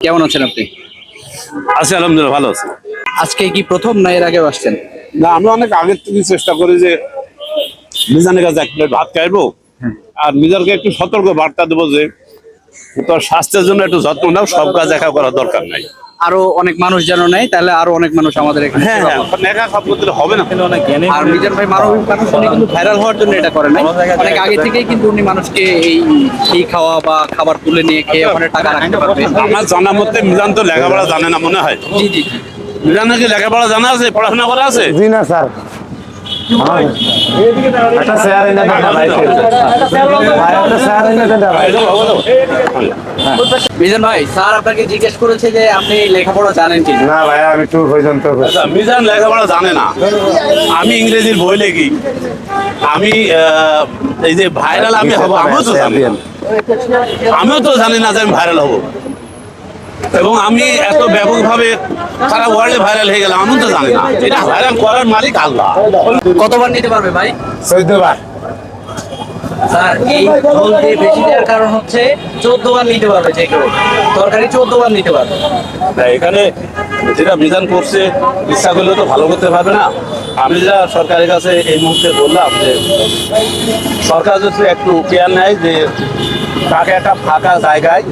কেমন আছেন আপনি? আছি আলহামদুলিল্লাহ ভালো আছি। আজকে কি প্রথম না এর আগে আসছেন? না আমি অনেক আগের থেকে চেষ্টা করি যে মিজানের কাছে এক প্লেট ভাত খাইবো। আর মিজানকে একটু সতর্ক বার্তা দেবো যে তোর স্বাস্থ্যের জন্য একটু যত্ন নাও সব কাজ দেখা করার দরকার নাই। আরও অনেক মানুষ যেন নেই তাহলে আরও অনেক মানুষ আমাদের এখানে হ্যাঁ হ্যাঁ। একা সব করতে হবে না? আর মিজান ভাই মানবিক মানুষ উনি কিন্তু ভাইরাল হওয়ার জন্য এটা করে নাই। অনেক আগে থেকেই কিন্তু উনি মানুষকে এই এই খাওয়া বা খাবার তুলে নিয়ে খেয়ে ওখানে টাকা রাখতে পারবে। আমার জানা মতে মিজান তো লেখাপড়া জানে না মনে হয়। জি জি জি। মিজান লেখাপড়া জানা আছে? পড়াশোনা করা আছে? জি না স্যার। একটা চেয়ার এনে দেন ভাই ভাই একটা চেয়ার এনে দেন ভাই। মিজান ভাই স্যার আপনাকে জিজ্ঞেস করেছে যে আপনি লেখাপড়া জানেন কি না ভাই আমি টু পর্যন্ত আচ্ছা, মিজান লেখাপড়া জানে না। আমি ইংরেজির বই লিখি। আমি এই যে ভাইরাল আমি হব আমিও তো জানি। না। আমিও তো জানি না যে আমি ভাইরাল হব। এবং আমি এত ব্যাপকভাবে সারা ওয়ার্ল্ডে ভাইরাল হয়ে গেলাম আমি তো জানি না। এটা ভাইরাল করার মালিক আল্লাহ। কতবার নিতে পারবে ভাই? চৌদ্দবার। স্যার এই দিয়ে বেশি দেওয়ার কারণ হচ্ছে চোদ্দ বার নিতে পারবে যে কেউ। তরকারি চোদ্দ বার নিতে পারবে। এখানে যেটা বিধান করছে, ইচ্ছা করলে তো ভালো করতে পারবে না। আমি যেটা সরকারের কাছে এই মুহূর্তে বললাম যে, সরকার যদি একটু কেয়ার নেয় যে, তাকে একটা ফাঁকা জায়গায়,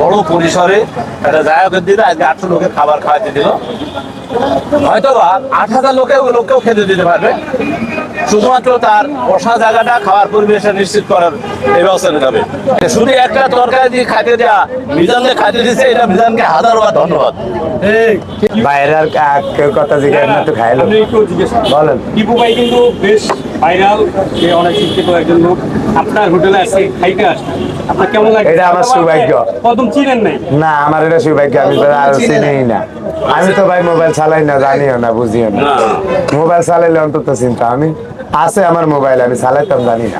বড় পরিসরে একটা জায়গা করে দিলে আজকে আটশো লোকের খাবার খাওয়াতে দিল। হয়তো বা আট হাজার লোকে লোককেও খেতে দিতে পারবে। শুধুমাত্র তার বসা জায়গাটা খাওয়ার পরিবেশে নিশ্চিত করার এই ব্যবস্থা নিতে হবে। শুধু একটা তরকারি দিয়ে খাইতে দেওয়া মিজানকে খাইতে দিচ্ছে এটা মিজানকে বার ধন্যবাদ। বাইরের কেউ কথা জিজ্ঞাসা না তো খাইলো। বলেন। টিপু ভাই কিন্তু বেশ ভাইরাল সে অনেক শিক্ষিত একজন লোক। আপনার হোটেলে আসছে খাইতে আসছে আপনার কেমন লাগে এটা আমার সৌভাগ্য। কদম চিনেন নাই? না আমার এটা সৌভাগ্য আমি তো আর চিনিই না। আমি তো ভাই মোবাইল চালাই না জানিও না বুঝিও না। না। মোবাইল চালাইলে অন্তত চিন্তা। আমি আছে আমার মোবাইল আমি চালাইতাম জানি না।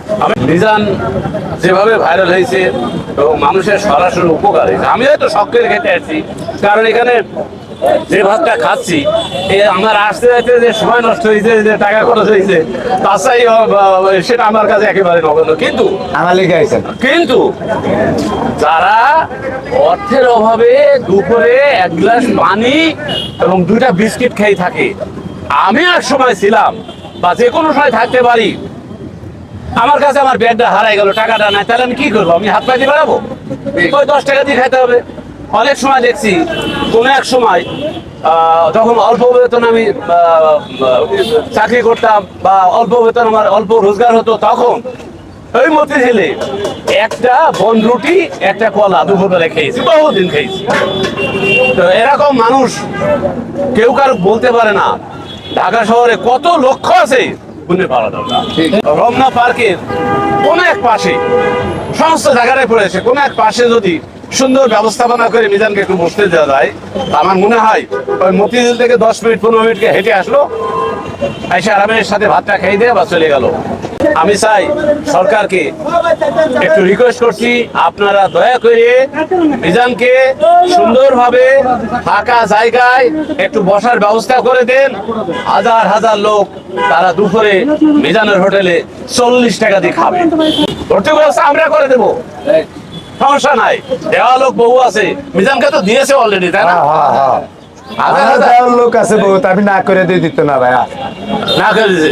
যেভাবে ভাইরাল হয়েছে এবং মানুষের সরাসরি উপকার হয়েছে আমি হয়তো শখের খেতে আসছি। কারণ এখানে যে ভাতটা খাচ্ছি এ আমার আসতে যাইতে যে সময় নষ্ট হয়েছে যে টাকা খরচ হয়েছে তাছাড়াই সেটা আমার কাছে একেবারে নগণ্য। কিন্তু আমার লিখে আইছেন কিন্তু যারা অর্থের অভাবে দুপুরে এক গ্লাস পানি এবং দুইটা বিস্কিট খেয়ে থাকে আমি এক সময় ছিলাম বা যে কোনো সময় থাকতে পারি আমার কাছে আমার ব্যাগটা হারাই গেল টাকাটা নাই তাহলে আমি কি করব? আমি হাত পাইতে বেড়াবো? ওই দশ টাকা দিয়ে খাইতে হবে? অনেক সময় দেখছি কোনো এক সময় যখন অল্প বেতন আমি চাকরি করতাম বা অল্প বেতন আমার অল্প রোজগার হতো তখন ওই মতে ছেলে একটা বন রুটি একটা কলা দুপুরবেলা খেয়েছি বহুদিন খেয়েছি। তো এরকম মানুষ কেউ কারও বলতে পারে না ঢাকা শহরে কত লক্ষ্য আছে গুনে পাওয়া দরকার। রমনা পার্কের কোন এক পাশে সমস্ত জায়গায় পড়েছে কোন এক পাশে যদি সুন্দর ব্যবস্থাপনা করে মিজানকে একটু বসতে দেওয়া যায়। আমার মনে হয় ওই মতিঝিল থেকে দশ মিনিট, পনেরো মিনিটকে হেঁটে আসলো। এসে আরামের সাথে ভাতটা খেয়ে দিয়ে বা চলে গেল। আমি চাই সরকারকে একটু রিকোয়েস্ট করছি, আপনারা দয়া করে মিজানকে সুন্দরভাবে ফাঁকা জায়গায় একটু বসার ব্যবস্থা করে দেন। হাজার হাজার লোক তারা দুপুরে মিজানের হোটেলে চল্লিশ টাকা দিয়ে খাবে। ভর্তি ব্যবস্থা আমরা করে দেবো। সমস্যা নাই। দেওয়া লোক বহু আছে। মিজানকে তো দিয়েছে অলরেডি তাই না? হ্যাঁ হ্যাঁ হ্যাঁ। লোক আছে বহুত আমি না করে দিয়ে দিত না ভাইয়া। না করে দিয়েছে।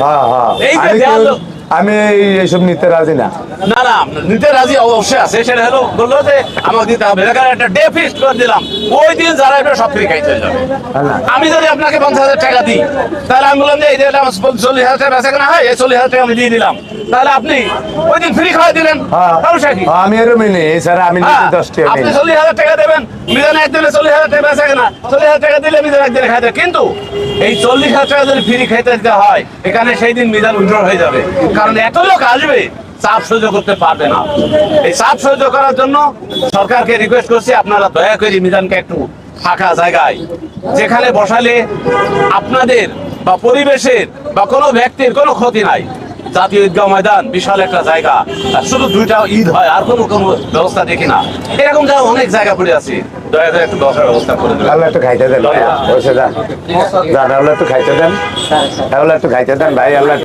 আমি এইসব নিতে রাজি না। না না নিতে রাজি অবশ্যই আছে। সেটা হলো বলল যে আমাকে দিতে হবে। এখানে একটা ডে করে দিলাম। ওই দিন যারা এটা সব ফ্রি খাইতে যাবে। আমি যদি আপনাকে পঞ্চাশ হাজার টাকা দিই তাহলে আমি বললাম যে এই আমার চল্লিশ হাজার টাকা বেচা কেনা হয় এই চল্লিশ হাজার টাকা আমি দিয়ে দিলাম। তাহলে আপনি ওই দিন ফ্রি দিলেন। হ্যাঁ। হ্যাঁ, আমি এরকমই নেই। আমি হ্যাঁ, দশ টাকা আপনি চল্লিশ হাজার টাকা দেবেন। মিজান একদিনে চল্লিশ হাজার টাকা বেচা কেনা। চল্লিশ হাজার টাকা দিলে মিজান একদিনে খাইতে কিন্তু এই চল্লিশ হাজার টাকা যদি ফ্রি খাইতে দিতে হয় এখানে সেই দিন মিজান উইড্রল হয়ে যাবে। কারণ এত লোক আসবে চাপ সহ্য করতে পারবে না। এই চাপ সহ্য করার জন্য সরকারকে রিকোয়েস্ট করছি আপনারা দয়া করে মিজানকে একটু ফাঁকা জায়গায় যেখানে বসালে আপনাদের বা পরিবেশের বা কোনো ব্যক্তির কোনো ক্ষতি নাই। জাতীয় ঈদগাহ ময়দান বিশাল একটা জায়গা আর শুধু দুইটা ঈদ হয় আর কোনো কোনো ব্যবস্থা দেখি না। এরকম যা অনেক জায়গা পড়ে আছে দয়া করে একটু বসার ব্যবস্থা করে দেবেন। তাহলে একটু খাইতে দেন যান। যান আল্লাহ একটু খাইতে দেন। আল্লাহ একটু খাইতে দেন ভাই আল্লাহ